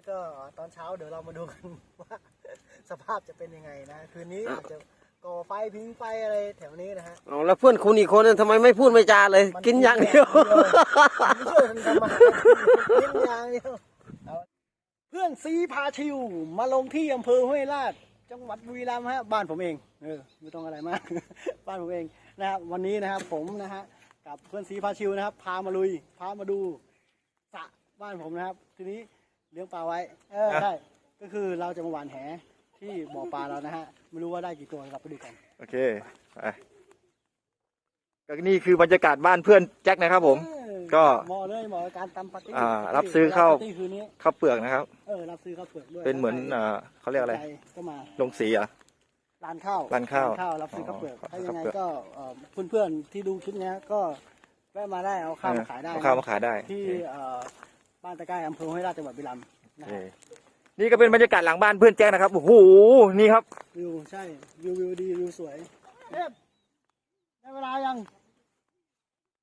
แล้วก็ตอนเช้าเดี๋ยวเรามาดูกันว่าสภาพจะเป็นยังไงนะ คืนนี้อาจจะก่อไฟพิงไฟอะไรแถวนี้นะฮะเอาแล้วเพื่อนคุณอีกคนนึงทำไมไม่พูดไม่จาเลยมันกินอย่างเดียวไม่ช่วยกันทำมาหากินอย่างเดียวเอาเพื่อนซีพาชิวมาลงที่อำเภอห้วยลาด จังหวัดบุรีรัมย์ฮะบ้านผมเองเออไม่ต้องอะไรมาก บ้านผมเองนะครับวันนี้นะครับผมนะฮะกับเพื่อนซีพาชิวนะครับ พามาลุย พามาดูสระบ้านผมนะครับ ทีนี้ เลี้ยงปลาไว้ เออใช่ก็คือเราจะมาหวานแหที่บ่อปลาเรานะฮะ ไม่รู้ว่าได้กี่ตัวครับไปดูกัน โอเคไปก็นี่คือบรรยากาศบ้านเพื่อนแจ็คนะครับผมเออก็เหมาะเลยเหมาะกับการตำปาร์ตี้อ่า รับซื้อเข้าปาร์ตี้คืนนี้ข้าวเปลือกนะครับ เออ รับซื้อข้าวเปลือกด้วยเป็นเหมือนอ่าเขาเรียกอะไรใจก็มา ลงสีเหรอะร้านข้าวร้านข้าวรับซื้อข้าวเปลือกอ๋อถ้ายังไงข้าวเปลือกก็เอ่อเพื่อนๆที่ดูคลิปเนี้ยก็แวะมาได้เอาข้าวมาขายได้เอาข้าวมาขายได้ที่เอ่อ บ้านตะไคร้อำเภอห้วยราชจังหวัดบุรีรัมย์นะโอเคฮะนี่ก็เป็นบรรยากาศหลังบ้านเพื่อนแจ็คนะครับโอ้โหนี่ครับ วิวใช่วิววิวดีวิวสวยเทพได้เวลายัง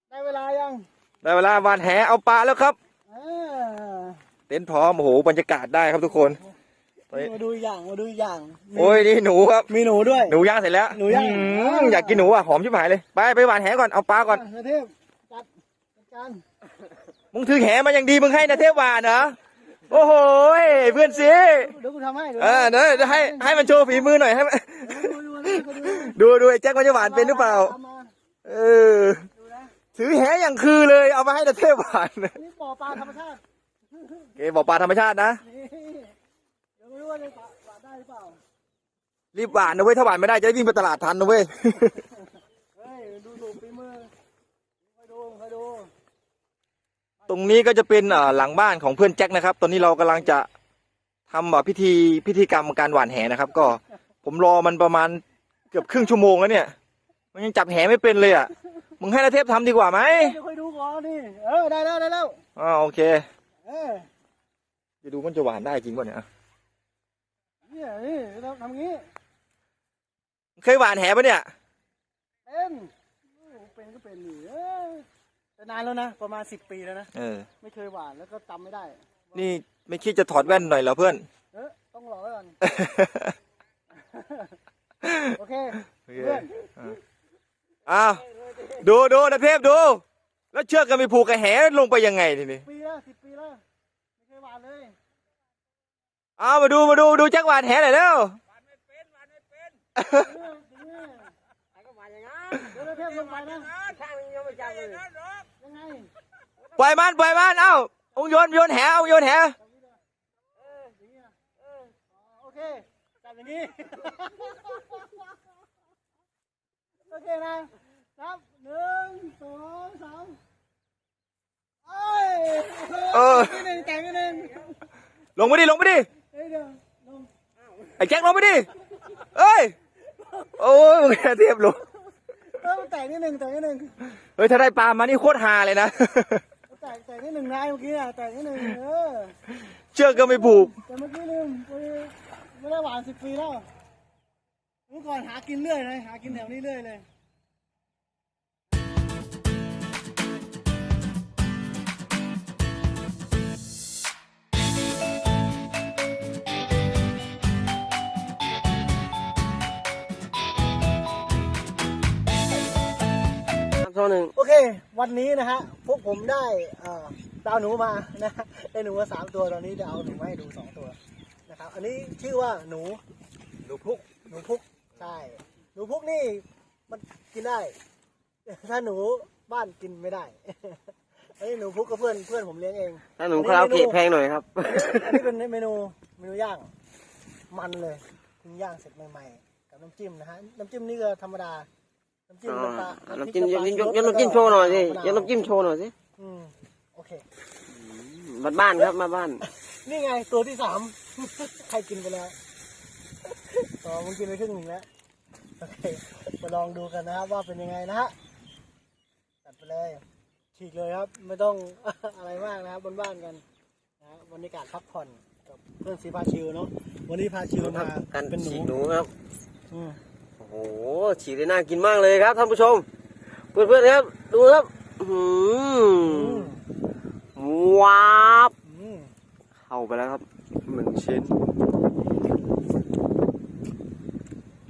ได้เวลายังได้เวลาวานแหเอาปลาแล้วครับ เออเต็นท์พร้อมโอ้โหบรรยากาศได้ครับทุกคนมาดูอีกอย่างมาดูอีกอย่างมีโอ้ยนี่หนูครับ มีหนูด้วย หนูย่างเสร็จแล้วหนูย่าง อืมอยากกินหนูอะหอมชิบหายเลย ไปไปหวานแหก่อนเอาปลาก่อนะเทพจัดจัดการ มึงถือแหมาอย่างดีมึงให้นะเทพหวานเหรอโอ้โหเพื่อนสิเดี๋ยวกูทำให้เดี๋ยวเออเดี๋ยวเดี๋ยวให้ให้มันโชว์ฝีมือหน่อยให้มันดูดูดูดูดูดูไอ้แจ็คมันจะหวานเป็นหรือเปล่าตมมเออดูนะถือแหอย่างคือเลยเอามาให้นะเทพหวานนี่บ่อปลาธรรมชาติโอเคบอกปลาธรรมชาตินะนี่เดี๋ยวไม่รู้ว่าจะปลาปลาได้หรือเปล่ารีบหวานนะเว้ยถ้าหวานไม่ได้จะได้วิ่งไปตลาดทันนะเว้ยเฮ้ยดูดูฝีมือคอยดูคอยดู ตรงนี้ก็จะเป็นเอ่อหลังบ้านของเพื่อนแจ็คนะครับ ตอนนี้เรากำลังจะทำเอ่อพิธีพิธีกรรมการหว่านแหนะครับ ก็ผมรอมันประมาณเกือบครึ่งชั่วโมงแล้วเนี่ย มันยังจับแหไม่เป็นเลยอะ มึงให้นาเทพทำดีกว่าไหมเดี๋ยวคอยดูก่อนนี่เออได้แล้วได้แล้วอ๋อโอเคเออจะดูมันจะหวานได้จริงป่ะเนี่ยเนี่ยนี่เราทำงี้ เคยหวานแหปะเนี่ย เป็นโอ้เป็นก็เป็นนี่เออ แต่นานแล้วนะประมาณสิบปีแล้วนะ เออ ไม่เคยหวานแล้วก็จำไม่ได้ นี่ไม่คิดจะถอดแว่นหน่อยเหรอเพื่อน เออต้องรอไว้ก่อน โอเคเพื่อนอ้าวดูดูนะเทพดู แล้วเชือกกันไปผูกกับแหลงไปยังไงทีนี้ปีแล้วสิบปีแล้วไม่เคยหวานเลยเอามาดูมาดูดูแจ็คหวานแหหน่อยแล้วเออเนี่ยใครก็มาอย่างนั้นเดี๋ยวเราเทพลงไปนะช่างมันยังไม่จับเลยยังไง ปล่อยมันปล่อยมันเอ้าองโยนโยนแหเอาโยนแหโอเคจับอย่างนี้โอเคนะนับหนึ่งสองสามเอ้ยเออหนึ่งแต่งหนึ่งลงไปดิลงไปดิไอ้แจ็คลงไปดิเอ้ยโอ้ยมึงแค่เทียบลง เออแต่งนิดหนึ่งแต่งนิดหนึ่งเฮ้ยถ้าได้ปลามานี่โคตรฮาเลยนะ แต่งแต่งนิดหนึ่งนายเมื่อกี้อะแต่งนิดหนึ่งเออเชือกก็ไม่ผูก แต่เมื่อกี้ลืมไปไม่ได้หวานสิบปีแล้วเมื่อก่อนหากินเรื่อยเลยหากินแถวนี้เรื่อยเลย ครับเท่าหนึ่งโอเค วันนี้นะฮะพวกผมได้เอ่อดาวหนูมานะฮะได้หนูมาสามตัวตอนนี้จะเอาหนูมาให้ดูสองตัวนะครับอันนี้ชื่อว่าหนูหนูพุกหนูพุกใช่หนูพุกนี่มันกินได้ ถ้าหนูบ้านกินไม่ได้อันนี้หนูพุกกับเพื่อนเพื่อนผมเลี้ยงเองถ้าหนูคาราโอเกะแพงหน่อยครับอันนี้เป็นเมนูเมนูย่างมันเลยเพิ่งย่างเสร็จใหม่ๆกับน้ำจิ้มนะฮะน้ำจิ้มนี่ก็ธรรมดา น้ำจิ้มอ๋อน้ำปลาน้ำจิ้มพริยกกน้ำปลายกน้ำจิ้มโชว์หน่อยสิมะยกน้ำจิ้มโชว์หน่อยสิอืมโอเคบ้านบ้านๆครับมาบ้าน นี่ไงตัวที่สามใครกินไปแล้วต่อมึงกินไปครึ่งหนึ่งแล้วโอเคมาลองดูกันนะครับว่าเป็นยังไงนะฮะตัดไปเลยฉีกเลยครับไม่ต้องอะไรมากนะครับบนบ้านๆกันนะฮะบรรยากาศพักผ่อนกับเพื่อนสีพาชิวเนาะวันนี้พาชิวมาการเป็นหนูฉีกหนูครับอืม โอ้โหฉีกได้น่ากินมากเลยครับท่านผู้ชม เพื่อนๆครับ ดูครับอื้อหือือมว้าบอืมเข้าไปแล้วครับงชิ้น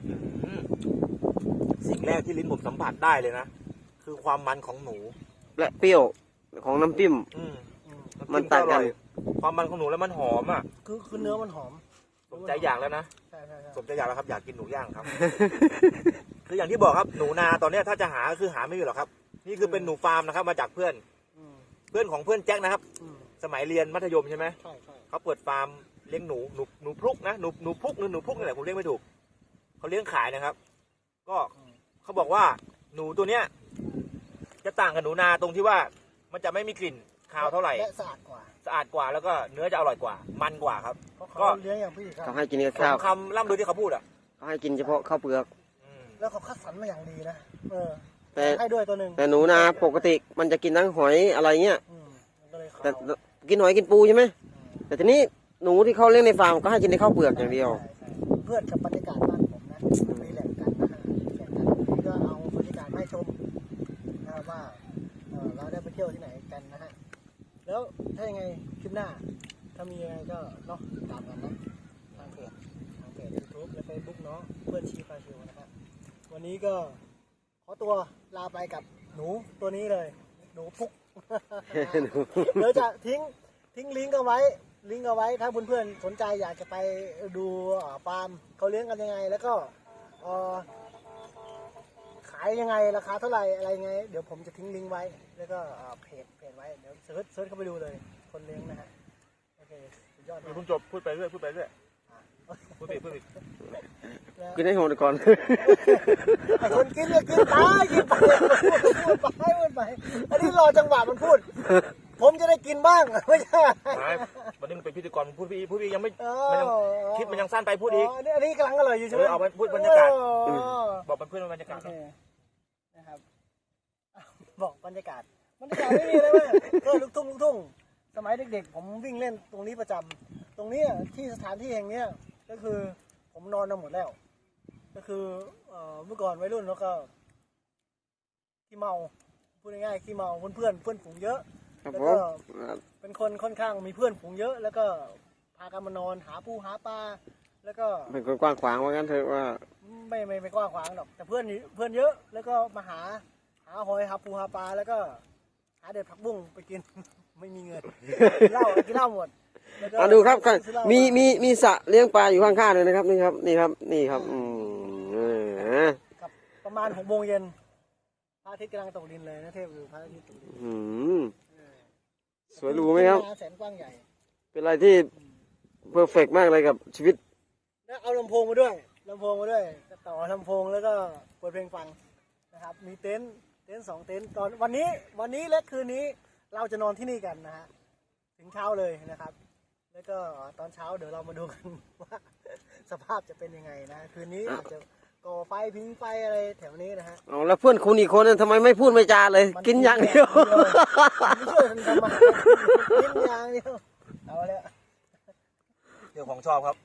อืมสิ่งแรกที่ลิ้นผมสัมผัสได้เลยนะ คือความมันของหนู และเปรี้ยวของน้ำจิ้ม อืมอืมำจิ้มันต่างกัน อร่อยความมันของหนูแล้วมันหอมอะ คือคือเนื้อมันหอม สมใจอยากแล้วนะ ใช่ใช่ใช่สมใจอยากแล้วครับอยากกินหนูย่างครับ คืออย่างที่บอกครับหนูนาตอนเนี้ยถ้าจะหาก็คือหาไม่อยู่หรอกครับ นี่คือเป็นหนูฟาร์มนะครับ มาจากเพื่อนอืมเพื่อนของเพื่อนแจ็คนะครับ อืมสมัยเรียนมัธยมใช่ไหมใช่ใช่เขาเปิดฟาร์มเลี้ยงหนูหนูหนูพลุกนะหนูหนูพลุกหรือหนูพลุกนี่แหละผมเรียกไม่ถูกเขาเลี้ยงขายนะครับ ก็เขาบอกว่าหนูตัวเนี้ย จะต่างกับหนูนาตรงที่ว่ามันจะไม่มีกลิ่น คาวเท่าไหร่และสะอาดกว่าสะอาดกว่าแล้วก็เนื้อจะอร่อยกว่า มันกว่าครับ เพราะก็เขาเลี้ยงอย่างพี่ครัเขาบให้กินกับสข้าวมคำล่ำลือที่เขาพูดอะเขาให้กินเฉพาะข้าวเปลือก อืมแล้วเขาคัดสรรมาอย่างดีนะเออแต่ ให้ด้วยตัวหนึ่งแต่หนูนาปกติมันจะกินทั้งหอยอะไรเงี้ยอืมมันก็เลยขาวแต่กินหอยกินปูใช่ไหมแต่ทีนี้หนูที่เขาเลี้ยงในฟาร์มก็ให้กินในข้าวเปลือกอย่างเดียว ใช่ใช่เพื่อนกับบรรยากาศบ้านผมนะรีแลกซ์กันนะฮะรีแลกซ์กันวันนี้ก็เอาบรรยากาศมาให้ชมนะครับว่าเอ่อเราได้ไปเที่ยวที่ไหนกันนะฮะแล้ว ถ้ายังไงคลิปหน้า ถ้ามียังไงก็เนาะติดตามกันนะทางเพจทางเพจยูทูบและเฟซบุ๊กเนาะเพื่อนชีพาชิวนะครับวันนี้ก็ขอตัวลาไปกับหนูตัวนี้เลย หนูพุกเดี๋ยวจะทิ้งทิ้งลิงก์เอาไว้ ลิงก์เอาไว้ถ้าเพื่อนๆสนใจอยากจะไปดูเอ่อฟาร์มเขาเลี้ยงกันยังไง แล้วก็เอ่อขายยังไงราคาเท่าไหร่อะไรยังไง เดี๋ยวผมจะทิ้งลิงก์ไว้ แล้วก็เอ่อเพจเพจไว้เดี๋ยวเซิร์ชเซิร์ชเข้าไปดูเลย คนเลี้ยงนะฮะโอเคสุดยอดมากคุณจบพูดไปเรื่อยพูดไปเรื่อยพูดไปพูดไปแล้วกินให้หมดก่อน ไอ้คนกินก็กินไปกินไปพูดไปพูดไปอันนี้รอจังหวะมันพูด ผมจะได้กินบ้างไม่ใช่ไม่วันนี้มันเป็นพิธีกรพูดพี่พูดพี่ยังไม่เอมันยังอคลิปมันยังสั้นไปพูดอีก อันนี้อันนี้กำลังอร่อยอยู่ใช่ไหมเออเอาไปพูดบรรยากาศ เออ บอกเพื่อนๆบรรยากาศโอเค นะครับอะบอกบรรยากาศบรรยากาศไม่มีเลยเว้ยก็ลูกทุ่งลูกทุ่งสมัยเด็กๆ ผมวิ่งเล่นตรงนี้ประจำตรงเนี้ยที่สถานที่แห่งเนี้ยก็คือผมนอนมาหมดแล้ว ก็คือเอ่อเมื่อก่อนวัยรุ่นแล้วก็ขี้เมาพูดง่ายๆขี้เมาเพื่อนเพื่อนๆเพื่อนฝูงเยอะ ครับแล้วผก็มเป็นคนค่อนข้างมีเพื่อนฝูงเยอะ แล้วก็พากันมานอนหาปูหาปลา แล้วก็เป็นคนกว้างขวางว่างั้นเถอะว่า ไม่ไม่ไม่กว้างขวางหรอกแต่เพื่อนเพื่อนเยอะแล้วก็มาหาหาหอยหาปูหาปลาแล้วก็หาเด็ดผักบุ้งไปกิน ไม่มีเงินกินเหล้ากินเหล้าหมดแล้วก็มาดูครับก็ซื้อเหล้ามีมีมีสระเลี้ยงปลาอยู่ข้างๆเลยนะครับนี่ครับนี่ครับนี่ครับอืมเออครับประมาณหกโมงเย็นพระอาทิตย์กำลังตกดินเลยนะเทพวิวพระอาทิตย์ตกดินอืม สวยหรูไหมครับแสนกว้างใหญ่เป็นอะไรที่เพอร์เฟกมากเลยกับชีวิต แล้วเอาลำโพงมาด้วยลำโพงมาด้วยต่อลำโพงแล้วก็เปิดเพลงฟังนะครับ มีเต็นท์เต็นท์สองเต็นท์ตอนวันนี้วันนี้และคืนนี้เราจะนอนที่นี่กันนะฮะถึงเช้าเลยนะครับ แล้วก็ตอนเช้าเดี๋ยวเรามาดูกันว่าสภาพจะเป็นยังไงนะคืนนี้อาจจะก่อไฟพิงไฟอะไรแถวนี้นะฮะเอาแล้วเพื่อนคุณอีกคนนั้นทำไมไม่พูดไม่จาเลยมันกินอย่างเดียวไม่ช่วยกันทำมาหากินกินอย่างเดียวเอาแล้ว เดี๋ยวของชอบครับ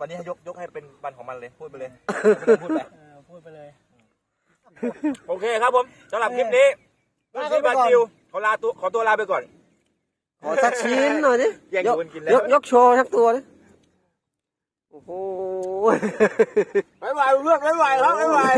วันนี้ให้ยกยกให้เป็นวันของมันเลยพูดไปเลยพูดไปเออพูดไปเลย โอเคครับผมสำหรับคลิปนี้ลาพี่ไปก่อนบาจิวขอลาตัวขอตัวลาไปก่อน ขอสักชิ้นหน่อยดิแย่งยกคนกินแล้ว ยกยกโชว์สักตัวดิโอ้โห บ๊ายบายเพื่อนบ๊ายบายครับบ๊ายบาย